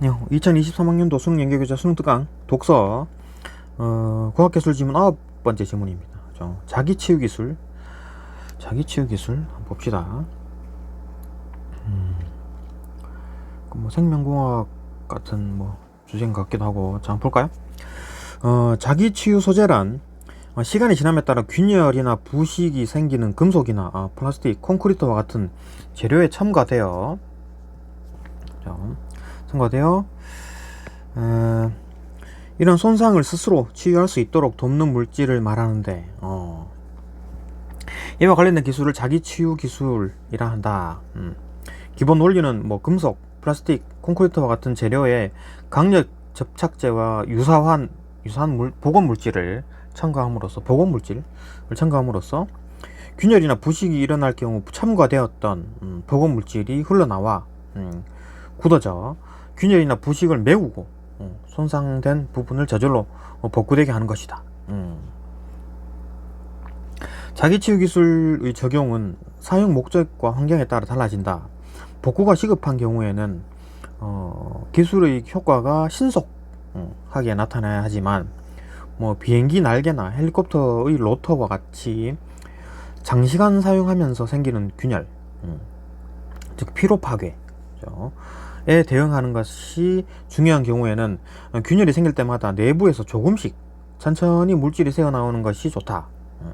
2023학년도 수능 연계교재 수능 특강 독서 어, 과학기술 지문 아홉 번째 지문입니다. 저, 자기 치유 기술 자기 치유 기술 한번 봅시다. 음, 그뭐 생명공학 같은 뭐 주제인 것 같기도 하고 자 한번 볼까요? 어, 자기 치유 소재란 어, 시간이 지남에 따라 균열이나 부식이 생기는 금속이나 아, 플라스틱, 콘크리트와 같은 재료에 첨가되어 자, 첨가되어 어, 이런 손상을 스스로 치유할 수 있도록 돕는 물질을 말하는데 어, 이와 관련된 기술을 자기 치유 기술이라 한다. 음. 기본 원리는 뭐 금속, 플라스틱, 콘크리트와 같은 재료에 강력 접착제와 유사한 유사한 물, 보건 물질을 첨가함으로써 보건 물질을 첨가함으로써 균열이나 부식이 일어날 경우 첨가되었던 음, 보건 물질이 흘러나와 음, 굳어져 균열이나 부식을 메우고 어, 손상된 부분을 저절로 어, 복구되게 하는 것이다. 음. 자기치유 기술의 적용은 사용 목적과 환경에 따라 달라진다. 복구가 시급한 경우에는 어, 기술의 효과가 신속하게 나타나야 하지만 뭐 비행기 날개나 헬리콥터의 로터와 같이 장시간 사용하면서 생기는 균열, 음, 즉 피로 파괴, 에 대응하는 것이 중요한 경우에는 균열이 생길 때마다 내부에서 조금씩 천천히 물질이 새어 나오는 것이 좋다. 음.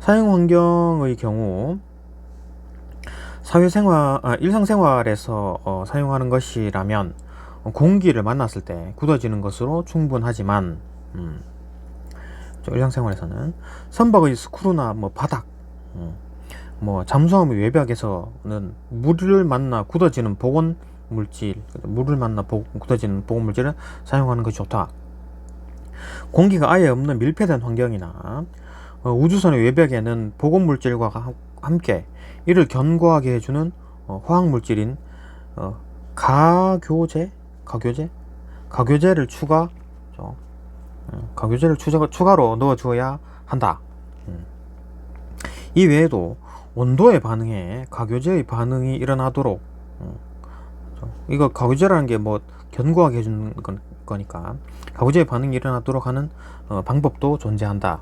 사용 환경의 경우 사회생활, 아, 일상생활에서 어, 사용하는 것이라면 공기를 만났을 때 굳어지는 것으로 충분하지만 음, 저 일상생활에서는 선박의 스크루나 뭐 바닥, 음, 뭐 잠수함의 외벽에서는 물을 만나 굳어지는 보건 물질, 물을 만나 보, 굳어지는 보건 물질을 사용하는 것이 좋다. 공기가 아예 없는 밀폐된 환경이나 어, 우주선의 외벽에는 보건 물질과 하- 함께 이를 견고하게 해주는 어, 화학 물질인 어, 가교제, 가교제, 가교제를 추가, 가교제를 추가, 추가로 넣어 주어야 한다. 음. 이 외에도 온도에 반응해 가교제의 반응이 일어나도록 어, 저, 이거 가교제라는 게 뭐 견고하게 해주는 건, 거니까 가교제의 반응이 일어나도록 하는 어, 방법도 존재한다.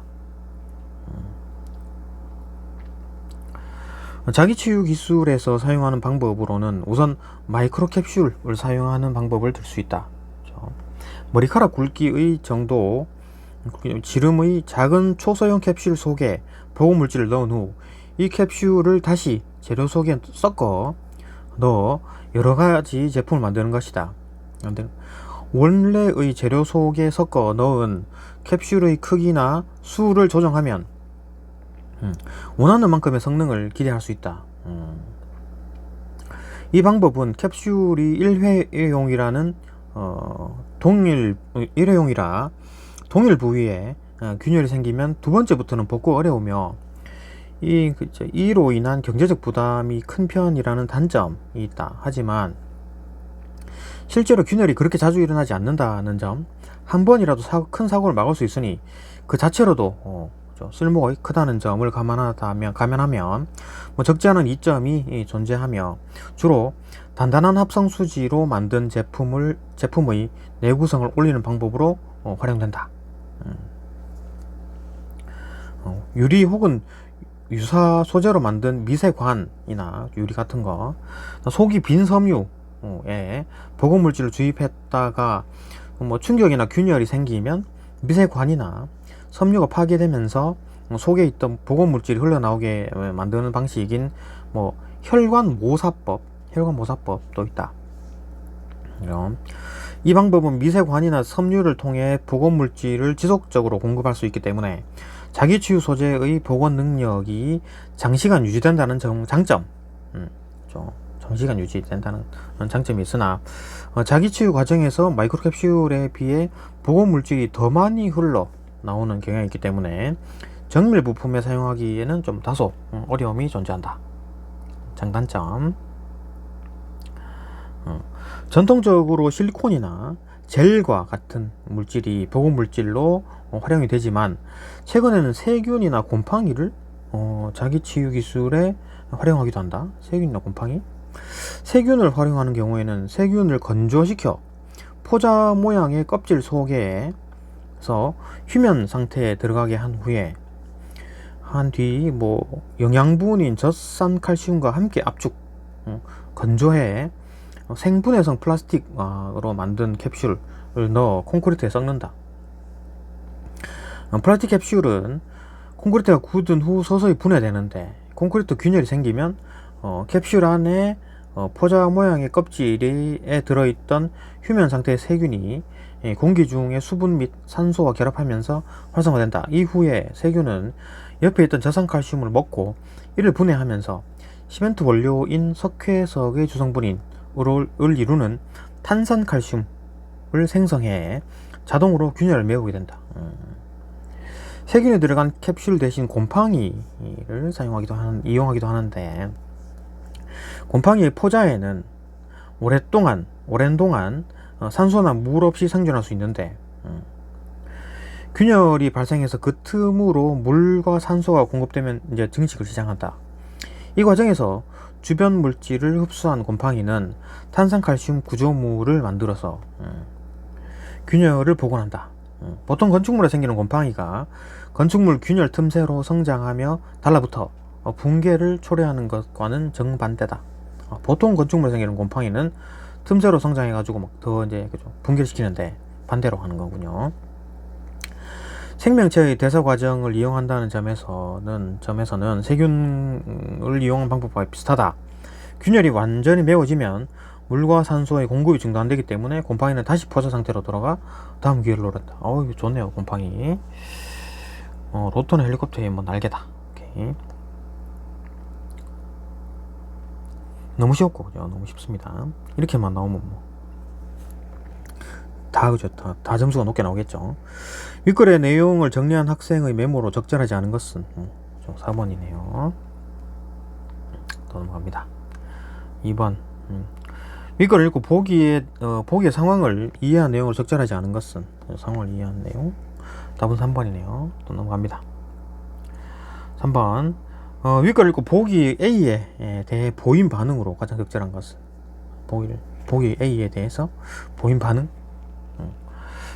자기 치유 기술에서 사용하는 방법으로는 우선 마이크로 캡슐을 사용하는 방법을 들 수 있다. 그렇죠? 머리카락 굵기의 정도, 지름의 작은 초소형 캡슐 속에 보호 물질을 넣은 후 이 캡슐을 다시 재료 속에 섞어 넣어 여러 가지 제품을 만드는 것이다. 원래의 재료 속에 섞어 넣은 캡슐의 크기나 수를 조정하면 음, 원하는 만큼의 성능을 기대할 수 있다. 음. 이 방법은 캡슐이 일회용이라는 어, 동일 일회용이라 동일 부위에 어, 균열이 생기면 두 번째부터는 복구 어려우며 이 그죠, 이로 인한 경제적 부담이 큰 편이라는 단점이 있다. 하지만 실제로 균열이 그렇게 자주 일어나지 않는다는 점, 한 번이라도 사- 큰 사고를 막을 수 있으니 그 자체로도 어, 쓸모가 크다는 점을 감안하다면 감안하면 뭐 적지 않은 이점이 이, 존재하며 주로 단단한 합성 수지로 만든 제품을 제품의 내구성을 올리는 방법으로 어, 활용된다. 음. 어, 유리 혹은 유사 소재로 만든 미세관이나 유리 같은 거 속이 빈 섬유에 보건 물질을 주입했다가 뭐 충격이나 균열이 생기면 미세관이나 섬유가 파괴되면서 속에 있던 보건 물질이 흘러나오게 만드는 방식인 뭐 혈관 모사법, 혈관 모사법도 있다. 그럼 이 방법은 미세관이나 섬유를 통해 보건 물질을 지속적으로 공급할 수 있기 때문에 자기 치유 소재의 보건 능력이 장시간 유지된다는 정- 장점, 음, 좀 장시간 유지된다는 장점이 있으나 어, 자기 치유 과정에서 마이크로캡슐에 비해 보건 물질이 더 많이 흘러 나오는 경향이 있기 때문에 정밀 부품에 사용하기에는 좀 다소 음, 어려움이 존재한다. 장단점. 어, 전통적으로 실리콘이나 젤과 같은 물질이 보건 물질로 어, 활용이 되지만 최근에는 세균이나 곰팡이를 어, 자기 치유 기술에 활용하기도 한다. 세균이나 곰팡이. 세균을 활용하는 경우에는 세균을 건조시켜 포자 모양의 껍질 속에서 휴면 상태에 들어가게 한 후에 한 뒤 뭐 영양분인 젖산 칼슘과 함께 압축 어, 건조해 생분해성 플라스틱으로 만든 캡슐을 넣어 콘크리트에 섞는다. 어, 플라스틱 캡슐은 콘크리트가 굳은 후 서서히 분해되는데 콘크리트 균열이 생기면 어, 캡슐 안에 어, 포자 모양의 껍질에 들어있던 휴면 상태의 세균이 예, 공기 중의 수분 및 산소와 결합하면서 활성화된다. 이후에 세균은 옆에 있던 저산칼슘을 먹고 이를 분해하면서 시멘트 원료인 석회석의 주성분인 을 이루는 탄산칼슘을 생성해 자동으로 균열을 메우게 된다. 음. 세균이 들어간 캡슐 대신 곰팡이를 사용하기도 하는, 이용하기도 하는데 곰팡이의 포자에는 오랫동안 오랜 동안 어, 산소나 물 없이 생존할 수 있는데 음, 균열이 발생해서 그 틈으로 물과 산소가 공급되면 이제 증식을 시작한다. 이 과정에서 주변 물질을 흡수한 곰팡이는 탄산칼슘 구조물을 만들어서 음, 균열을 복원한다. 음, 보통 건축물에 생기는 곰팡이가 건축물 균열 틈새로 성장하며 달라붙어 어, 붕괴를 초래하는 것과는 정반대다. 어, 보통 건축물에 생기는 곰팡이는 틈새로 성장해가지고 막 더 이제 그죠 붕괴를 시키는데 반대로 하는 거군요. 생명체의 대사 과정을 이용한다는 점에서는 점에서는 세균을 이용한 방법과 비슷하다. 균열이 완전히 메워지면 물과 산소의 공급이 중단되기 때문에 곰팡이는 다시 포자 상태로 돌아가 다음 기회를 노린다. 어우 이거 좋네요 곰팡이. 어, 로또는 헬리콥터의 뭐 날개다. 오케이. 너무 쉬웠고 그죠? 너무 쉽습니다. 이렇게만 나오면 뭐. 다 그죠? 다, 다 점수가 높게 나오겠죠. 윗글의 내용을 정리한 학생의 메모로 적절하지 않은 것은 음, 4번이네요. 또 넘어갑니다. 2번 음. 윗글을 읽고 보기의 어, 보기의 상황을 이해한 내용을 적절하지 않은 것은 상황을 이해한 내용. 답은 3번이네요. 또 넘어갑니다. 3번 어, 윗글 읽고 보기 A에 대해 보인 반응으로 가장 적절한 것은 보기를 보기 A에 대해서 보인 반응 음,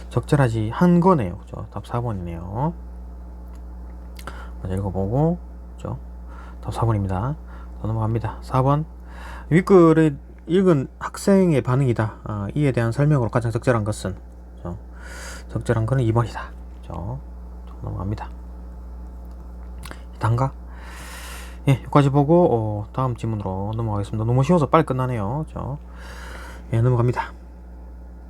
적절하지 한 거네요. 그죠? 답 4번이네요. 먼저 읽어보고 그죠? 답 4번입니다. 더 넘어갑니다. 4번 윗글을 읽은 학생의 반응이다. 아, 이에 대한 설명으로 가장 적절한 것은 그죠? 적절한 것은 2번이다. 그죠? 넘어갑니다. 단가? 예, 여기까지 보고 어, 다음 질문으로 넘어가겠습니다. 너무 쉬워서 빨리 끝나네요. 그죠? 예, 넘어갑니다.